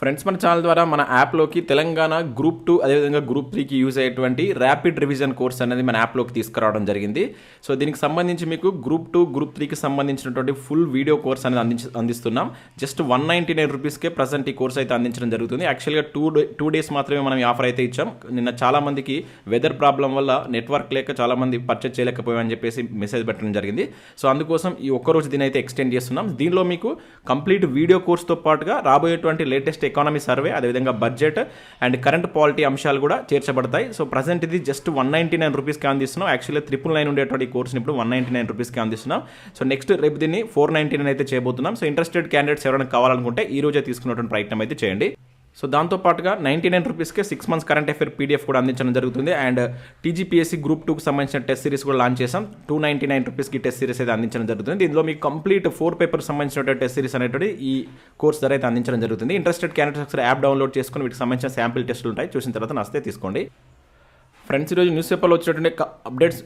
Friends మన channel ద్వారా మన యాప్లోకి తెలంగాణ గ్రూప్ టూ అదేవిధంగా గ్రూప్ త్రీకి యూజ్ అయ్యేటువంటి ర్యాపిడ్ రివిజన్ కోర్స్ అనేది మన యాప్లోకి తీసుకురావడం జరిగింది. సో దీనికి సంబంధించి మీకు గ్రూప్ టూ గ్రూప్ త్రీకి సంబంధించినటువంటి ఫుల్ వీడియో కోర్స్ అనేది అందించ అందిస్తున్నాం. జస్ట్ వన్ నైంటీ నైన్ రూపీస్కే ప్రజెంట్ ఈ కోర్స్ అయితే అందించడం జరుగుతుంది. యాక్చువల్గా టూ డే టూ డేస్ మాత్రమే మనం ఈ ఆఫర్ అయితే ఇచ్చాం. నిన్న చాలామందికి వెదర్ ప్రాబ్లం వల్ల నెట్వర్క్ లేక చాలామంది పర్చేజ్ పర్చేస్ చేయలేకపోయామని చెప్పేసి మెసేజ్ పెట్టడం జరిగింది. సో అందుకోసం ఈ ఒక్కరోజు దీని అయితే ఎక్స్టెండ్ చేస్తున్నాం. దీనిలో మీకు కంప్లీట్ వీడియో కోర్స్తో పాటుగా రాబోయేటువంటి లేటెస్ట్ ఎకానమీ సర్వే అదేవిధంగా బడ్జెట్ అండ్ కరెంట్ పాలిటీ అంశాలు కూడా చేర్చబడతాయి. సో ప్రజెంట్ ఇది జస్ట్ వన్ నైంటీ నైన్ రూపీస్కి అందిస్తున్నాం. యాక్చువల్లీ త్రిపుల్ నైన్ ఉండేటువంటి కోర్స్ని ఇప్పుడు వన్ నైంటీ నైన్ రూపీస్కి అందిస్తున్నాం. సో నెక్స్ట్ రేపు దీన్ని ఫోర్ నైంటీ నైన్ అయితే చేయబోతున్నాం. సో ఇంట్రెస్టెడ్ క్యాండిడేట్స్ ఎవరైనా కావాలనుకుంటే ఈ రోజే తీసుకున్నటువంటి ప్రయత్నం అయితే చేయండి. సో దాంతో పాటుగా నైంటీ నైన్ రూపీస్కే six months current affair PDF కూడా అందించడం జరుగుతుంది. అండ్ టీజీపీఎస్సీ గ్రూప్ టూకి సంబంధించిన టెస్ట్ సిరీస్ కూడా లాంచ్ చేసాం టూ నైంటీ నైన్ రూపీస్కి టెస్ట్ సిరీస్ అయితే అందించడం జరుగుతుంది. దీనిలో మీకు కంప్లీట్ ఫోర్ పేపర్ సంబంధించిన టెస్ట్ సిరీస్ అనేటువంటి ఈ కోర్స్ ధర అయితే అందించడం జరుగుతుంది. ఇంట్రెస్టెడ్ క్యాండిడేట్స్ యాప్ డౌన్లోడ్ చేసుకుని వీటికి సంబంధించిన శాంపిల్ టెస్టులు ఉంటాయి. చూసిన తర్వాత నస్తే తీసుకోండి. ఫ్రెండ్స్ ఈరోజు న్యూస్ పేపర్లో వచ్చినటువంటి అప్డేట్స్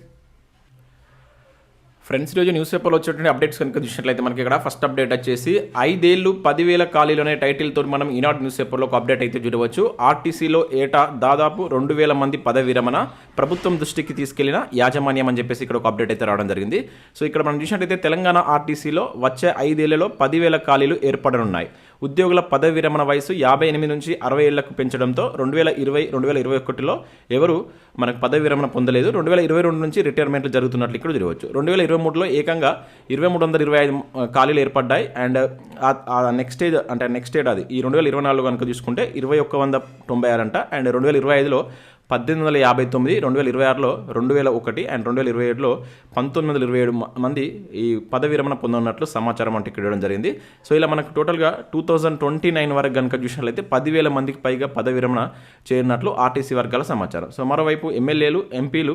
ఫ్రెండ్స్ ఈరోజు న్యూస్ పేపర్లో వచ్చేటువంటి అప్డేట్స్ కనుక చూసినట్లయితే మనకి ఇక్కడ ఫస్ట్ అప్డేట్ వచ్చేసి ఐదేళ్ళు పదివేల ఖాళీలు అనే టైటిల్తో మనం ఈనాడు న్యూస్ పేపర్లో ఒక అప్డేట్ అయితే చూడవచ్చు. ఆర్టీసీలో ఏటా దాదాపు రెండు వేల మంది పదవి విరమణ ప్రభుత్వం దృష్టికి తీసుకెళ్ళిన యాజమాన్యం అని చెప్పేసి ఇక్కడ ఒక అప్డేట్ అయితే రావడం జరిగింది. సో ఇక్కడ మనం చూసినట్లయితే తెలంగాణ ఆర్టీసీలో వచ్చే ఐదేళ్ళలో పదివేల ఖాళీలు ఏర్పడనున్నాయి. ఉద్యోగుల పదవి విరమణ వయసు యాభై ఎనిమిది నుంచి అరవై ఏళ్ళకు పెంచడంతో రెండు వేల ఇరవై రెండు వేల ఇరవై ఒకటిలో ఎవరు మనకు పదవి విరమణ పొందలేదు. రెండు వేల ఇరవై రెండు నుంచి రిటైర్మెంట్లు జరుగుతున్నట్లు ఇక్కడ చూడవచ్చు రెండు వేల ఇరవై మూడులో ఏకంగా ఇరవై మూడు వందల ఇరవై ఐదు ఖాళీలు ఏర్పడ్డాయి. అండ్ నెక్స్ట్ ఏజ్ అంటే నెక్స్ట్ ఏడాది ఈ రెండు వేల ఇరవై నాలుగు కనుక చూసుకుంటే ఇరవై ఒక్క వంద తొంభై ఆరు అంట. అండ్ రెండు వేల ఇరవై ఐదులో పద్దెనిమిది వందల యాభై తొమ్మిది రెండు వేల ఇరవై ఆరులో రెండు వేల ఒకటి అండ్ రెండు వేల ఇరవై ఏడులో పంతొమ్మిది వందల ఇరవై ఏడు మంది ఈ పదవిరమణ విరమణ పొందనున్నట్లు సమాచారం అంటే ఇక్కడ ఇవ్వడం జరిగింది. సో ఇలా మనకు టోటల్గా టూ థౌజండ్ ట్వంటీ నైన్ వరకు కనుక చూసినట్లయితే పదివేల మందికి పైగా పదవి విరమణ చేరినట్లు ఆర్టీసీ వర్గాల సమాచారం. సో మరోవైపు ఎమ్మెల్యేలు ఎంపీలు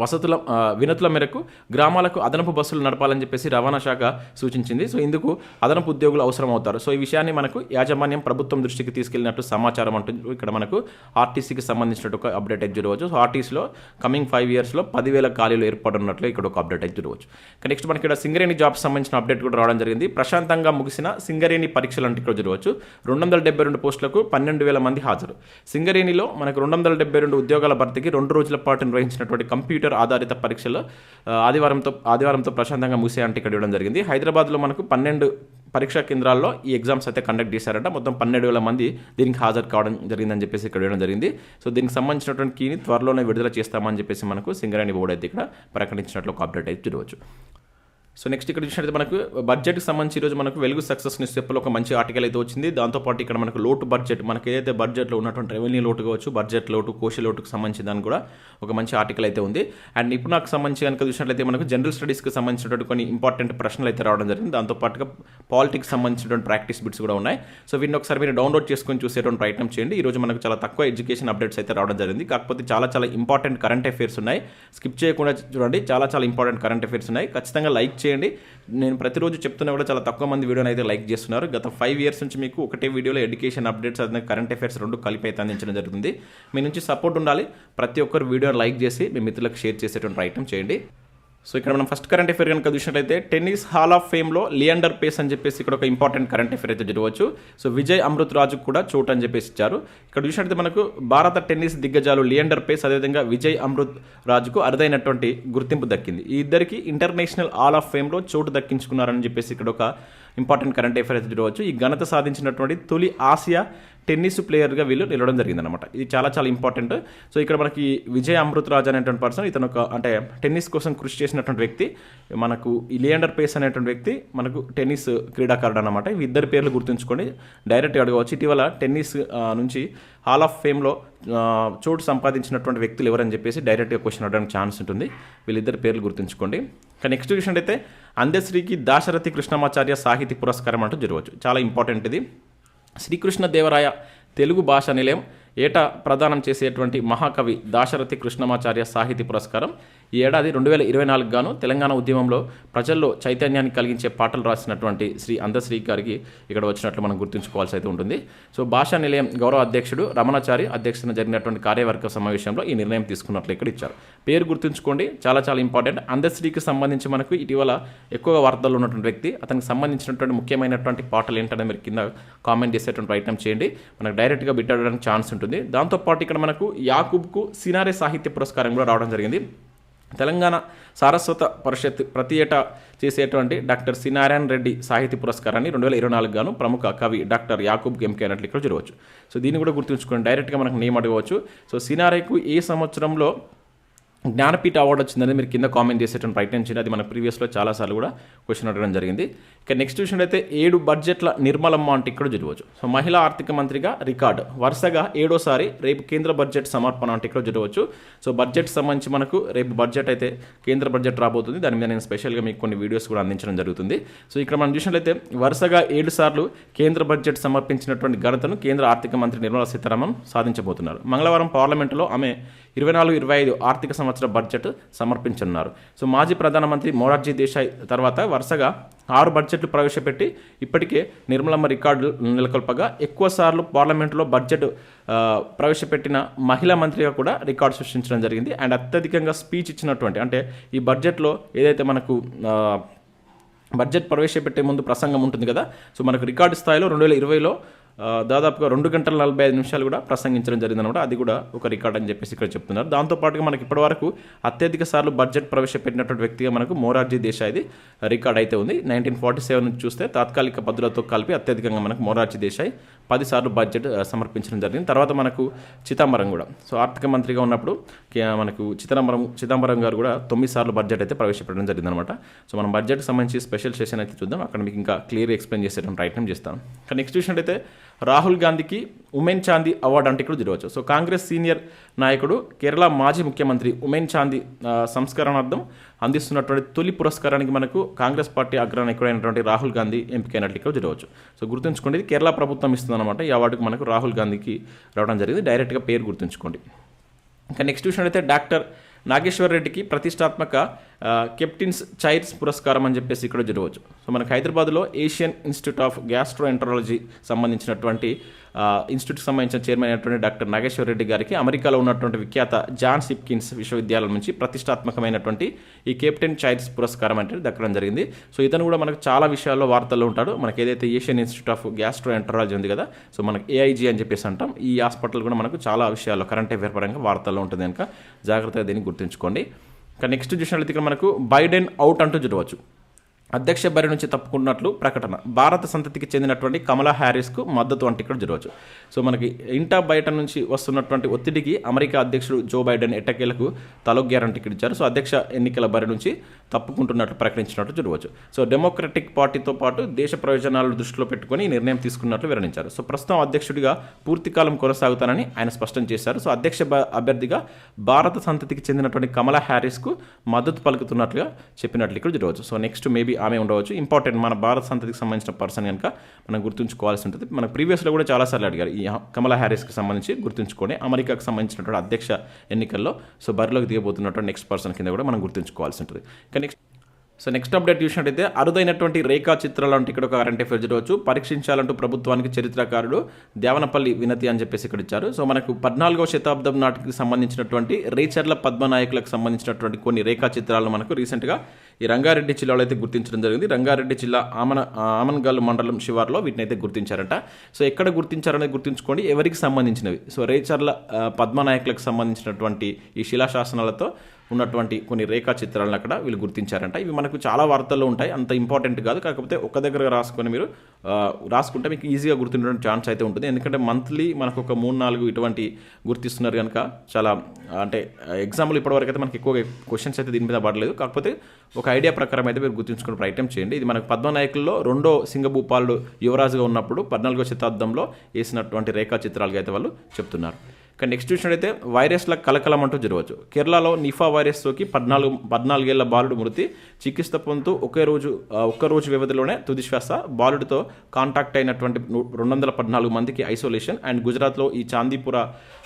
వసతుల వినతుల మేరకు గ్రామాలకు అదనపు బస్సులు నడపాలని చెప్పేసి రవాణా శాఖ సూచించింది. సో ఇందుకు అదనపు ఉద్యోగులు అవసరం అవుతారు సో ఈ విషయాన్ని మనకు యాజమాన్యం ప్రభుత్వం దృష్టికి తీసుకెళ్ళినట్టు సమాచారం అంటుంది ఇక్కడ మనకు ఆర్టీసీకి సంబంధించినట్టు ఒక అప్డేట్ అయితే చూడవచ్చు. సో ఆర్టీసీలో కమింగ్ ఫైవ్ ఇయర్స్లో పదివేల ఖాళీలు ఏర్పడినట్లు ఇక్కడ ఒక అప్డేట్ అయితే చూడవచ్చు. ఇక నెక్స్ట్ మనకి ఇక్కడ సింగరేణి జాబ్స్ సంబంధించిన అప్డేట్ కూడా రావడం జరిగింది. ప్రశాంతంగా ముగిసిన సింగరేణి పరీక్షలు అంటే ఇక్కడ చూడవచ్చు. రెండు వందల డెబ్బై రెండు పోస్టులకు పన్నెండు వేల మంది హాజరు. సింగరేణిలో మనకు రెండు వందల డెబ్బై రెండు ఉద్యోగాల భర్తీకి రెండు రోజుల పాటు నిర్వహించినటువంటి కంప్యూటర్ ఆధారిత పరీక్షలు ఆదివారంతో ఆదివారంతో ప్రశాంతంగా ముగిసాయంటే ఇక్కడ ఇవ్వడం జరిగింది. హైదరాబాద్లో మనకు పన్నెండు పరీక్షా కేంద్రాల్లో ఈ ఎగ్జామ్స్ అయితే కండక్ట్ చేశారంట. మొత్తం పన్నెండు వేల మంది దీనికి హాజరు కావడం జరిగిందని చెప్పేసి ఇక్కడ ఇవ్వడం జరిగింది. సో దీనికి సంబంధించినటువంటి కీని త్వరలోనే విడుదల చేస్తామని చెప్పేసి మనకు సింగరేణి బోర్డు అయితే ఇక్కడ ప్రకటించినట్లు ఒక అప్డేట్ అయితే చూడవచ్చు. సో నెక్స్ట్ ఇక్కడ చూసినట్లయితే మనకు బడ్జెట్కి సంబంధించి ఈరోజు మనకు వెలుగు సక్సెస్ న్యూస్ పేపర్లో ఒక మంచి ఆర్టికల్ అయితే వచ్చింది. దాంతోపాటు ఇక్కడ మనకు లోటు బడ్జెట్ మనకి ఏదైతే బడ్జెట్లో ఉన్నటువంటి రెవెన్యూ లోటు కావచ్చు బడ్జెట్ లోటు కోశ లోటుకు సంబంధించి దాని కూడా ఒక మంచి ఆర్టికల్ అయితే ఉంది. అండ్ ఇప్పుడు నాకు సంబంధించి కనుక చూసినట్లయితే మనకు జనరల్ స్టడీస్కి సంబంధించినటువంటి కొన్ని ఇంపార్టెంట్ ప్రశ్నలు అయితే రావడం జరిగింది. దాంతోపాటుగా పాలిటిక్స్ సంబంధించినటువంటి ప్రాక్టీస్ బిట్స్ కూడా ఉన్నాయి. సో వీటిని ఒకసారి మీరు డౌన్లోడ్ చేసుకొని చూసేటువంటి ప్రయత్నం చేయండి. ఈ రోజు మనకు చాలా తక్కువ ఎడ్యుకేషన్ అప్డేట్స్ అయితే రావడం జరిగింది. కాకపోతే చాలా చాలా ఇంపార్టెంట్ కరెంట్ అఫైర్స్ ఉన్నాయి. స్కిప్ చేయకుండా చూడండి. చాలా చాలా ఇంపార్టెంట్ కరెంట్ అఫైర్స్ ఉన్నాయి. ఖచ్చితంగా లైక్ చేయండి. నేను ప్రతిరోజు చెప్తున్నా కూడా చాలా తక్కువ మంది వీడియోని అయితే లైక్ చేస్తున్నారు. గత ఫైవ్ ఇయర్స్ నుంచి మీకు ఒకటే వీడియోలో ఎడ్యుకేషన్ అప్డేట్స్ అదే కరెంట్ అఫైర్స్ రెండు కలిపి అయితే అందించడం జరుగుతుంది. మీ నుంచి సపోర్ట్ ఉండాలి. ప్రతి ఒక్కరు వీడియోని లైక్ చేసి మీ మిత్రులకు షేర్ చేసేటువంటి ప్రయత్నం చేయండి. సో ఇక్కడ మనం ఫస్ట్ కరెంట్ అఫేర్ కనుక చూసినట్లయితే టెన్నిస్ హాల్ ఆఫ్ ఫేమ్లో లియాండర్ పేస్ అని చెప్పేసి ఇక్కడ ఒక ఇంపార్టెంట్ కరెంట్ అఫేర్ అయితే జరగవచ్చు. సో విజయ్ అమృత్ రాజుకు కూడా చోటు అని చెప్పేసి ఇచ్చారు. ఇక్కడ చూసినట్లయితే మనకు భారత టెన్నిస్ దిగ్గజాలు లియాండర్ పేస్ అదేవిధంగా విజయ్ అమృత్ రాజుకు అరుదైనటువంటి గుర్తింపు దక్కింది. ఈ ఇద్దరికి ఇంటర్నేషనల్ హాల్ ఆఫ్ ఫేమ్లో చోటు దక్కించుకున్నారని చెప్పేసి ఇక్కడ ఒక ఇంపార్టెంట్ కరెంట్ అఫేర్ అయితే జరగవచ్చు. ఈ ఘనత సాధించినటువంటి తొలి ఆసియా టెన్నిస్ ప్లేయర్గా వీళ్ళు నిలవడం జరిగిందనమాట ఇది చాలా చాలా ఇంపార్టెంట్ సో ఇక్కడ మనకి విజయ్ అమృతరాజ్ అనేటువంటి పర్సన్ ఇతను ఒక అంటే టెన్నిస్ కోసం కృషి చేసినటువంటి వ్యక్తి. మనకు ఈ లియాండర్ పేస్ అనేటువంటి వ్యక్తి మనకు టెన్నిస్ క్రీడాకారుడు అనమాట ఇవి ఇద్దరు పేర్లు గుర్తుంచుకొని డైరెక్ట్గా అడగవచ్చు. ఇటీవల టెన్నిస్ నుంచి హాల్ ఆఫ్ ఫేమ్లో చోటు సంపాదించినటువంటి వ్యక్తులు ఎవరని చెప్పేసి డైరెక్ట్గా క్వశ్చన్ అడగడానికి ఛాన్స్ ఉంటుంది. వీళ్ళిద్దరు పేర్లు గుర్తుంచుకోండి. కానీ నెక్స్ట్ క్వశ్చన్ అయితే అందశ్రీకి దాశరథి కృష్ణమాచార్య సాహితీ పురస్కారం అంటూ జరగవచ్చు. చాలా ఇంపార్టెంట్ ఇది. శ్రీకృష్ణదేవరాయ తెలుగు భాషా నిలయం. ఏటా ప్రదానం చేసేటువంటి మహాకవి దాశరథి కృష్ణమాచార్య సాహితీ పురస్కారం. ఈ ఏడాది రెండు వేల ఇరవై నాలుగు గాను తెలంగాణ ఉద్యమంలో ప్రజల్లో చైతన్యాన్ని కలిగించే పాటలు రాసినటువంటి శ్రీ అందశ్రీ గారికి ఇక్కడ వచ్చినట్లు మనం గుర్తుంచుకోవాల్సి అయితే ఉంటుంది. సో భాషా నిలయం గౌరవ అధ్యక్షుడు రమణాచారి అధ్యక్షతన జరిగినటువంటి కార్యవర్గ సమావేశంలో ఈ నిర్ణయం తీసుకున్నట్లు ఇక్కడ ఇచ్చారు. పేరు గుర్తుంచుకోండి చాలా చాలా ఇంపార్టెంట్. అందశ్రీకి సంబంధించి మనకు ఇటీవల ఎక్కువగా వార్తల్లో ఉన్నటువంటి వ్యక్తి అతనికి సంబంధించినటువంటి ముఖ్యమైనటువంటి పాటలు ఏంటనే మీరు కింద కామెంట్ చేసేటువంటి ప్రయత్నం చేయండి. మనకు డైరెక్ట్గా బిట్టడానికి ఛాన్స్ ఉంటుంది. దాంతోపాటు ఇక్కడ మనకు యాకూబ్కు సినారే సాహిత్య పురస్కారం కూడా రావడం జరిగింది. తెలంగాణ సారస్వత పరిషత్ ప్రతి ఏటా చేసేటువంటి డాక్టర్ సినారాయణ రెడ్డి సాహిత్య పురస్కారాన్ని రెండు వేల ఇరవై నాలుగు గాను ప్రముఖ కవి డాక్టర్ యాకూబ్ గెమ్కే అన్నట్లు ఇక్కడ చూడవచ్చు. సో దీన్ని కూడా గుర్తుంచుకొని డైరెక్ట్గా మనకు నేమ్ అడగవచ్చు. సో సినారేకు ఏ సంవత్సరంలో జ్ఞానపీఠ అవార్డు వచ్చిందని మీరు కింద కామెంట్ చేసేటువంటి ప్రయత్నం చేయండి. అది మన ప్రీవియస్లో చాలాసార్లు కూడా క్వశ్చన్ అడగడం జరిగింది. ఇక నెక్స్ట్ విషయం అయితే ఏడు బడ్జెట్ల నిర్మలమ్మ అంటే ఇక్కడ చూడవచ్చు సో మహిళా ఆర్థిక మంత్రిగా రికార్డు. వరుసగా ఏడోసారి రేపు కేంద్ర బడ్జెట్ సమర్పణ అంటే ఇక్కడ చూడవచ్చు సో బడ్జెట్ సంబంధించి మనకు రేపు బడ్జెట్ అయితే కేంద్ర బడ్జెట్ రాబోతుంది. దాని మీద నేను స్పెషల్గా మీకు కొన్ని వీడియోస్ కూడా అందించడం జరుగుతుంది. సో ఇక్కడ మనం చూసినట్లయితే వరుసగా ఏడు సార్లు కేంద్ర బడ్జెట్ సమర్పించినటువంటి ఘనతను కేంద్ర ఆర్థిక మంత్రి నిర్మలా సీతారామన్ సాధించబోతున్నారు. మంగళవారం పార్లమెంటులో ఆమె ఇరవై నాలుగు ఇరవై ఐదు ఆర్థిక సంవత్సర బడ్జెట్ సమర్పించనున్నారు. సో మాజీ ప్రధానమంత్రి మొరార్జీ దేశాయ్ తర్వాత వరుసగా ఆరు బడ్జెట్లు ప్రవేశపెట్టి ఇప్పటికే నిర్మలమ్మ రికార్డు నెలకొల్పగా ఎక్కువ సార్లు పార్లమెంట్లో బడ్జెట్ ప్రవేశపెట్టిన మహిళా మంత్రిగా కూడా రికార్డు సృష్టించడం జరిగింది. అండ్ అత్యధికంగా స్పీచ్ ఇచ్చినటువంటి అంటే ఈ బడ్జెట్లో ఏదైతే మనకు బడ్జెట్ ప్రవేశపెట్టే ముందు ప్రసంగం ఉంటుంది కదా సో మనకు రికార్డు స్థాయిలో రెండు వేల ఇరవైలో దాదాపుగా రెండు గంటల నలభై ఐదు నిమిషాలు కూడా ప్రసంగించడం జరిగిందనమాట అది కూడా ఒక రికార్డ్ అని చెప్పేసి ఇక్కడ చెప్తున్నారు. దాంతోపాటుగా మనకి ఇప్పటివరకు అత్యధిక సార్లు బడ్జెట్ ప్రవేశపెట్టినటువంటి వ్యక్తిగా మనకు మోరార్జీ దేశాయిది రికార్డ్ అయితే ఉంది. నైన్టీన్ ఫార్టీ సెవెన్ నుంచి చూస్తే తాత్కాలిక పద్ధతులతో కలిపి అత్యధికంగా మనకు మోరార్జీ దేశాయ్ పది సార్లు బడ్జెట్ సమర్పించడం జరిగింది. తర్వాత మనకు చిదంబరం కూడా. సో ఆర్థిక మంత్రిగా ఉన్నప్పుడు మనకు చిదంబరం చిదంబరం గారు కూడా తొమ్మిది సార్లు బడ్జెట్ అయితే ప్రవేశపెట్టడం జరిగిందనమాట సో మనం బడ్జెట్కి సంబంధించి స్పెషల్ సెషన్ అయితే చూద్దాం. అక్కడ మీకు ఇంకా క్లియర్ ఎక్స్ప్లెయిన్ చేసేటువంటి ప్రయత్నం చేస్తాం కానీ నెక్స్ట్ చూసినట్టయితే రాహుల్ గాంధీకి ఉమెన్ చాందీ అవార్డు అంటే ఇక్కడ చూడవచ్చు సో కాంగ్రెస్ సీనియర్ నాయకుడు కేరళ మాజీ ముఖ్యమంత్రి ఉమెన్ చాందీ సంస్కరణార్థం అందిస్తున్నటువంటి తొలి పురస్కారానికి మనకు కాంగ్రెస్ పార్టీ అగ్రనాయకుడైనటువంటి రాహుల్ గాంధీ ఎంపికైనట్లు ఇక్కడ చూడవచ్చు సో గుర్తుంచుకోండి కేరళ ప్రభుత్వం ఇస్తుందన్నమాట. ఈ అవార్డుకు మనకు రాహుల్ గాంధీకి రావడం జరిగింది. డైరెక్ట్గా పేరు గుర్తుంచుకోండి. ఇంకా నెక్స్ట్ విషయం అయితే డాక్టర్ నాగేశ్వర్ రెడ్డికి ప్రతిష్టాత్మక కెప్టిన్స్ చైర్స్ పురస్కారం అని చెప్పేసి ఇక్కడ జరగవచ్చు. సో మనకు హైదరాబాద్లో Asian institute of gastroenterology సంబంధించినటువంటి ఇన్స్టిట్యూట్ ఇన్స్టిట్యూట్కి సంబంధించిన చైర్మన్ అయినటువంటి డాక్టర్ నాగేశ్వర రెడ్డి గారికి అమెరికాలో ఉన్నటువంటి విఖ్యాత జాన్ సిప్కిన్స్ విశ్వవిద్యాలయం నుంచి ప్రతిష్టాత్మకమైనటువంటి ఈ కెప్టెన్ చైర్స్ పురస్కారం అంటే దక్కడం జరిగింది. సో ఇతను కూడా మనకు చాలా విషయాల్లో వార్తల్లో ఉంటాడు. మనకి ఏదైతే Asian institute of gastroenterology ఉంది కదా సో మనకి ఏఐజీ అని చెప్పేసి అంటాం. ఈ హాస్పిటల్ కూడా మనకు చాలా విషయాల్లో కరెంట్ అఫేర్ పరంగా వార్తల్లో ఉంటుంది కనుక జాగ్రత్తగా దీన్ని గుర్తుంచుకోండి. ఇంకా నెక్స్ట్ చూసినట్లయితే ఇక్కడ మనకు బైడెన్ అవుట్ అంటూ చూడవచ్చు. అధ్యక్ష బరి నుంచి తప్పుకున్నట్లు ప్రకటన. భారత సంతతికి చెందినటువంటి కమలా హ్యారిస్కు మద్దతు అంటే ఇక్కడ జరగవచ్చు. సో మనకి ఇంటా బయట నుంచి వస్తున్నటువంటి ఒత్తిడికి అమెరికా అధ్యక్షుడు జో బైడెన్ ఎట్టకేలకు తలొగ్గారంటే ఇక్కడ ఇచ్చారు. సో అధ్యక్ష ఎన్నికల బరి నుంచి తప్పుకుంటున్నట్లు ప్రకటించినట్లు చూడవచ్చు సో డెమోక్రటిక్ పార్టీతో పాటు దేశ ప్రయోజనాలను దృష్టిలో పెట్టుకొని నిర్ణయం తీసుకున్నట్లు వివరించారు. సో ప్రస్తుతం అధ్యక్షుడిగా పూర్తికాలం కొనసాగుతానని ఆయన స్పష్టం చేశారు. సో అధ్యక్ష బ- అభ్యర్థిగా భారత సంతతికి చెందినటువంటి కమలా హ్యారిస్కు మద్దతు పలుకుతున్నట్లుగా చెప్పినట్లు ఇక్కడ చూడవచ్చు సో నెక్స్ట్ మేబీ ఆమె ఉండవచ్చు. ఇంపార్టెంట్ మన భారత సంతతికి సంబంధించిన పర్సన్ కనుక మనం గుర్తుంచుకోవాల్సి ఉంటుంది. మన ప్రీవియస్లో కూడా చాలాసార్లు అడిగారు. ఈ కమలా హ్యారిస్కి సంబంధించి గుర్తుంచుకొని అమెరికాకు సంబంధించినటువంటి అధ్యక్ష ఎన్నికల్లో సో బరిలోకి దిగబోతున్నటువంటి నెక్స్ట్ పర్సన్ కింద కూడా మనం గుర్తుంచుకోవాల్సి ఉంటుంది. కానీ సో నెక్స్ట్ అప్డేట్ చూసినట్టయితే అరుదైనటువంటి రేఖా చిత్రాలు అంటే ఇక్కడ ఒక కరెంట్ అఫేర్ చూడవచ్చు. పరీక్షించాలంటూ ప్రభుత్వానికి చరిత్రకారుడు దేవనపల్లి వినతి అని చెప్పేసి ఇక్కడ ఇచ్చారు. సో మనకు పద్నాలుగవ శతాబ్దం నాటికి సంబంధించినటువంటి రేచర్ల పద్మనాయకులకు సంబంధించినటువంటి కొన్ని రేఖా చిత్రాలను మనకు రీసెంట్గా ఈ రంగారెడ్డి జిల్లాలో అయితే గుర్తించడం జరిగింది. రంగారెడ్డి జిల్లా ఆమన ఆమన్గల్ మండలం శివార్లో వీటిని అయితే గుర్తించారట. సో ఎక్కడ గుర్తించారనేది గుర్తుంచుకోండి. ఎవరికి సంబంధించినవి? సో రేచర్ల పద్మనాయకులకు సంబంధించినటువంటి ఈ శిలాశాసనాలతో ఉన్నటువంటి కొన్ని రేఖా చిత్రాలను అక్కడ వీళ్ళు గుర్తించారంట. ఇవి మనకు చాలా వార్తల్లో ఉంటాయి. అంత ఇంపార్టెంట్ కాదు. కాకపోతే ఒక దగ్గర రాసుకొని మీరు రాసుకుంటే మీకు ఈజీగా గుర్తుండడం ఛాన్స్ అయితే ఉంటుంది. ఎందుకంటే మంత్లీ మనకు ఒక మూడు నాలుగు ఇటువంటి గుర్తిస్తున్నారు కనుక చాలా అంటే ఎగ్జాంపుల్ ఇప్పటివరకు అయితే మనకి ఎక్కువ క్వశ్చన్స్ అయితే దీని మీద పడలేదు. కాకపోతే ఒక ఐడియా ప్రకారం అయితే మీరు గుర్తుంచుకునే ప్రయత్నం చేయండి. ఇది మనకు పద్మనాయకుల్లో రెండో సింగభూపాలుడు యువరాజుగా ఉన్నప్పుడు పద్నాలుగో శతాబ్దంలో వేసినటువంటి రేఖా చిత్రాలుగా అయితే వాళ్ళు చెప్తున్నారు. కానీ నెక్స్ట్ చూసినట్టయితే వైరస్ల కలకలం అంటూ జరగవచ్చు. కేరళలో నిఫా వైరస్ సోకి పద్నాలుగు పద్నాలుగేళ్ళ బాలుడు మృతి. చికిత్స పొందుతూ ఒకే రోజు ఆ, ఒక్క రోజు వ్యవధిలోనే తుది శ్వాస బాలుడితో కాంటాక్ట్ అయినటువంటి రెండు వందల పద్నాలుగు మందికి ఐసోలేషన్ అండ్ గుజరాత్లో ఈ చాందీపుర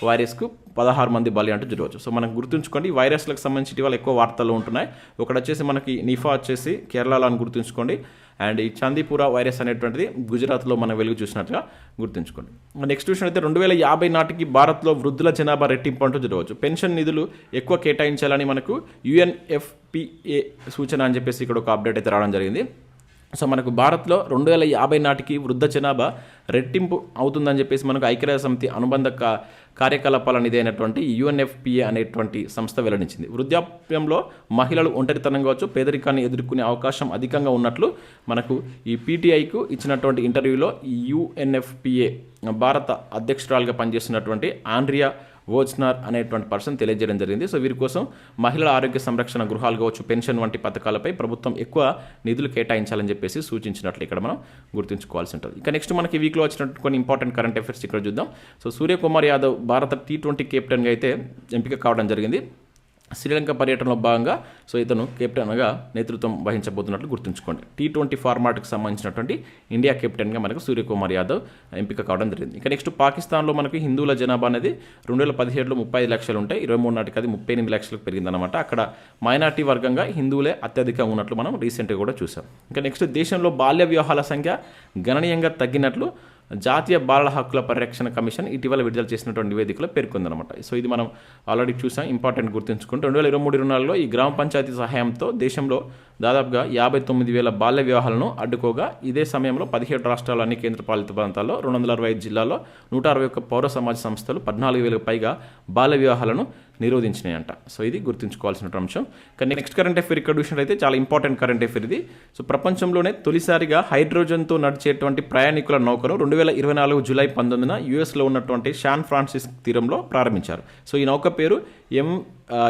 వైరస్కు పదహారు మంది బలి అంటూ జరగవచ్చు. సో మనం గుర్తుంచుకోండి వైరస్లకు సంబంధించి ఇటీవల ఎక్కువ వార్తలు ఉంటున్నాయి. ఒకటి వచ్చేసి మనకి నిఫా వచ్చేసి కేరళలో అని గుర్తుంచుకోండి. అండ్ ఈ చాందీపుర వైరస్ అనేటువంటిది గుజరాత్లో మనం వెలుగు చూసినట్టుగా గుర్తుంచుకోండి. నెక్స్ట్ విషయం అయితే రెండు వేల యాభై నాటికి భారత్లో వృద్ధుల జనాభా రెట్టింపు అంటూ జరగవచ్చు పెన్షన్ నిధులు ఎక్కువ కేటాయించాలని మనకు యుఎన్ఎఫ్పిఏ సూచన అని చెప్పేసి ఇక్కడ ఒక అప్డేట్ అయితే రావడం జరిగింది. సో మనకు భారత్లో రెండు వేల యాభై నాటికి వృద్ధ జనాభా రెట్టింపు అవుతుందని చెప్పేసి మనకు ఐక్యరాజ్య సమితి అనుబంధ కార్యకలాపాల నిధి అయినటువంటి యుఎన్ఎఫ్పిఏ అనేటువంటి సంస్థ వెల్లడించింది. వృద్ధాప్యంలో మహిళలు ఒంటరితనం కావచ్చు పేదరికాన్ని ఎదుర్కొనే అవకాశం అధికంగా ఉన్నట్లు మనకు ఈ పీటీఐకు ఇచ్చినటువంటి ఇంటర్వ్యూలో ఈ యుఎన్ఎఫ్పిఏ భారత అధ్యక్షురాలుగా పనిచేస్తున్నటువంటి ఆండ్రియా ఓజ్నార్ అనేటువంటి పర్సన్ తెలియజేయడం జరిగింది. సో వీరి కోసం మహిళల ఆరోగ్య సంరక్షణ గృహాలు కావచ్చు పెన్షన్ వంటి పథకాలపై ప్రభుత్వం ఎక్కువ నిధులు కేటాయించాలని చెప్పేసి సూచించినట్లు ఇక్కడ మనం గుర్తుంచుకోవాల్సి ఉంటుంది. ఇక నెక్స్ట్ మనకి వీక్లో వచ్చినటువంటి కొన్ని ఇంపార్టెంట్ కరెంట్ అఫైర్స్ ఇక్కడ చూద్దాం. సో సూర్యకుమార్ యాదవ్ భారత టీ ట్వంటీ కెప్టెన్గా అయితే ఎంపిక కావడం జరిగింది. శ్రీలంక పర్యటనలో భాగంగా సో ఇతను కెప్టెన్గా నేతృత్వం వహించబోతున్నట్లు గుర్తుంచుకోండి. టీ ట్వంటీ ఫార్మాట్కి సంబంధించినటువంటి ఇండియా కెప్టెన్గా మనకు సూర్యకుమార్ యాదవ్ ఎంపిక కావడం జరిగింది. ఇక నెక్స్ట్ పాకిస్తాన్లో మనకి హిందువుల జనాభా అనేది రెండు వేల పదిహేడులో ముప్పై ఐదు లక్షలు ఉంటాయి. ఇరవై మూడు నాటికి అది ముప్పై ఎనిమిది లక్షలకు పెరిగిందనమాట అక్కడ మైనార్టీ వర్గంగా హిందువులే అత్యధికంగా ఉన్నట్లు మనం రీసెంట్గా కూడా చూసాం ఇంకా నెక్స్ట్ దేశంలో బాల్య వివాహాల సంఖ్య గణనీయంగా తగ్గినట్లు జాతీయ బాలల హక్కుల పరిరక్షణ కమిషన్ ఇటీవల విడుదల చేసినటువంటి నివేదికలో పేర్కొందనమాట సో ఇది మనం ఆల్రెడీ చూసాం ఇంపార్టెంట్ గుర్తుంచుకుంటే. రెండు వేల ఇరవై మూడు ఇరవై నాలుగులో ఈ గ్రామ పంచాయతీ సహాయంతో దేశంలో దాదాపుగా యాభై తొమ్మిది వేల బాల్య వివాహాలను అడ్డుకోగా ఇదే సమయంలో పదిహేడు రాష్ట్రాలు అన్ని కేంద్రపాలిత ప్రాంతాల్లో రెండు వందల అరవై ఐదు జిల్లాల్లో నూట అరవై ఒక్క పౌర సమాజ సంస్థలు పద్నాలుగు వేలకు పైగా బాల్య వివాహాలను నిరోధించినాయంట. సో ఇది గుర్తుంచుకోవాల్సిన అంశం. కానీ నెక్స్ట్ కరెంట్ అఫేర్ ఇక్కడ చూసినట్లయితే చాలా ఇంపార్టెంట్ కరెంట్ అఫేర్ ఇది. సో ప్రపంచంలోనే తొలిసారిగా హైడ్రోజన్తో నడిచేటువంటి ప్రయాణికుల నౌకను రెండు వేల ఇరవై నాలుగు జూలై పంతొమ్మిదిన యూఎస్లో ఉన్నటువంటి శాన్ ఫ్రాన్సిస్ తీరంలో ప్రారంభించారు. సో ఈ నౌక పేరు ఎం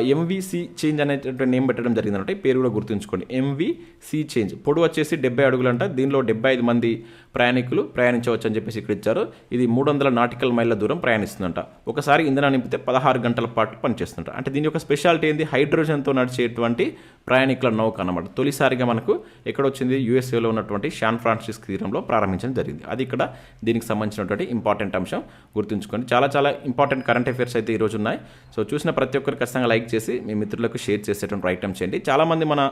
ఎంవిసి చేంజ్ అనేటువంటి నేమ్ పెట్టడం జరిగిందంటే అనమాట పేరు కూడా గుర్తుంచుకోండి. MVC change. పొడవు వచ్చేసి డెబ్బై అడుగులంట. దీనిలో డెబ్బై ఐదు మంది ప్రయాణికులు ప్రయాణించవచ్చు అని చెప్పేసి ఇక్కడ ఇచ్చారు. ఇది మూడు వందల నాటికల్ మైళ్ళ దూరం ప్రయాణిస్తుందంట. ఒకసారి ఇంధనం నింపితే పదహారు గంటల పాటు పనిచేస్తుంట అంటే దీని యొక్క స్పెషాలిటీ ఏంది? హైడ్రోజన్తో నడిచేటువంటి ప్రయాణికుల నౌక అన్నమాట. తొలిసారిగా మనకు ఎక్కడ వచ్చింది యూఎస్ఏలో ఉన్నటువంటి శాన్ ఫ్రాన్సిస్ తీరంలో ప్రారంభించడం జరిగింది. అది ఇక్కడ దీనికి సంబంధించినటువంటి ఇంపార్టెంట్ అంశం గుర్తుంచుకోండి. చాలా చాలా ఇంపార్టెంట్ కరెంట్ అఫైర్స్ అయితే ఈరోజు ఉన్నాయి. సో చూసిన ప్రతి ఒక్కరు ఖచ్చితంగా లైక్ చేసి మీ మిత్రులకు షేర్ చేసేటువంటి ప్రయత్నం చేయండి. చాలామంది మన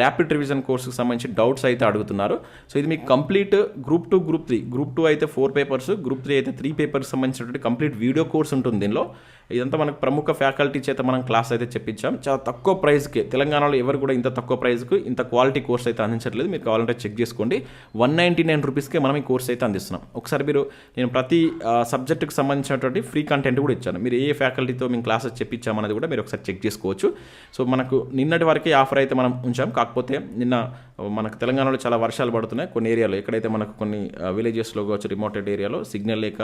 ర్యాపిడ్ రివిజన్ కోర్సుకు సంబంధించి డౌట్స్ అయితే అడుగుతున్నారు. సో ఇది మీకు complete group two group three group two అయితే ఫోర్ పేపర్స్ గ్రూప్ త్రీ అయితే త్రీ పేపర్స్ సంబంధించినటువంటి కంప్లీట్ వీడియో కోర్స్ ఉంటుంది దీనిలో. ఇదంతా మనకు ప్రముఖ ఫ్యాకల్టీ చేత మనం క్లాస్ అయితే చెప్పించాం. చాలా తక్కువ ప్రైస్కి తెలంగాణలో ఎవరు కూడా ఇంత తక్కువ ప్రైస్కి ఇంత క్వాలిటీ కోర్స్ అయితే అందించట్లేదు. మీరు కావాలంటే చెక్ చేసుకోండి. వన్ నైంటీ నైన్ రూపీస్కే మనం ఈ కోర్స్ అయితే అందిస్తున్నాం. ఒకసారి మీరు నేను ప్రతి సబ్జెక్టుకి సంబంధించినటువంటి ఫ్రీ కంటెంట్ కూడా ఇచ్చాను. మీరు ఏ ఫ్యాకల్టీతో మేము క్లాసెస్ చెప్పించామనేది కూడా మీరు ఒకసారి చెక్ చేసుకోవచ్చు. సో మనకు నిన్నటి వరకే ఆఫర్ అయితే మనం ఉంచాం. కాకపోతే నిన్న మనకు తెలంగాణలో చాలా వర్షాలు పడుతున్నాయి కొన్ని ఏరియాలో. ఎక్కడైతే మనకు కొన్ని విలేజెస్లో కావచ్చు రిమోటెడ్ ఏరియాలో సిగ్నల్ లేక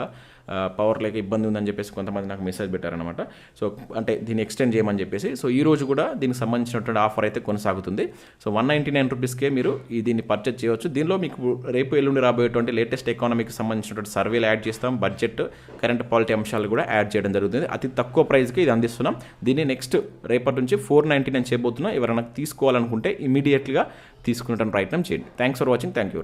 పవర్ లేక ఇబ్బంది ఉందని చెప్పేసి కొంతమంది నాకు మెసేజ్ పెట్టారనమాట సో అంటే దీన్ని ఎక్స్టెండ్ చేయమని చెప్పేసి సో ఈ రోజు కూడా దీనికి సంబంధించినటువంటి ఆఫర్ అయితే కొనసాగుతుంది. సో వన్ నైంటీ నైన్ రూపీస్కే మీరు ఈ దీన్ని పర్చేజ్ చేయవచ్చు దీనిలో మీకు రేపు ఎల్లుండి రాబోయేటువంటి లేటెస్ట్ ఎకానమీకి సంబంధించినటువంటి సర్వేలు యాడ్ చేస్తాం. బడ్జెట్ కరెంట్ పాలిటీ అంశాలు కూడా యాడ్ చేయడం జరుగుతుంది. అతి తక్కువ ప్రైస్కి ఇది అందిస్తున్నాం. దీన్ని నెక్స్ట్ రేపటి నుంచి ఫోర్ నైంటీ నైన్ చేయబోతున్నాం. ఎవరైనా తీసుకోవాలనుకుంటే ఇమీడియట్గా తీసుకునే ప్రయత్నం చేయండి. Thanks for watching thank you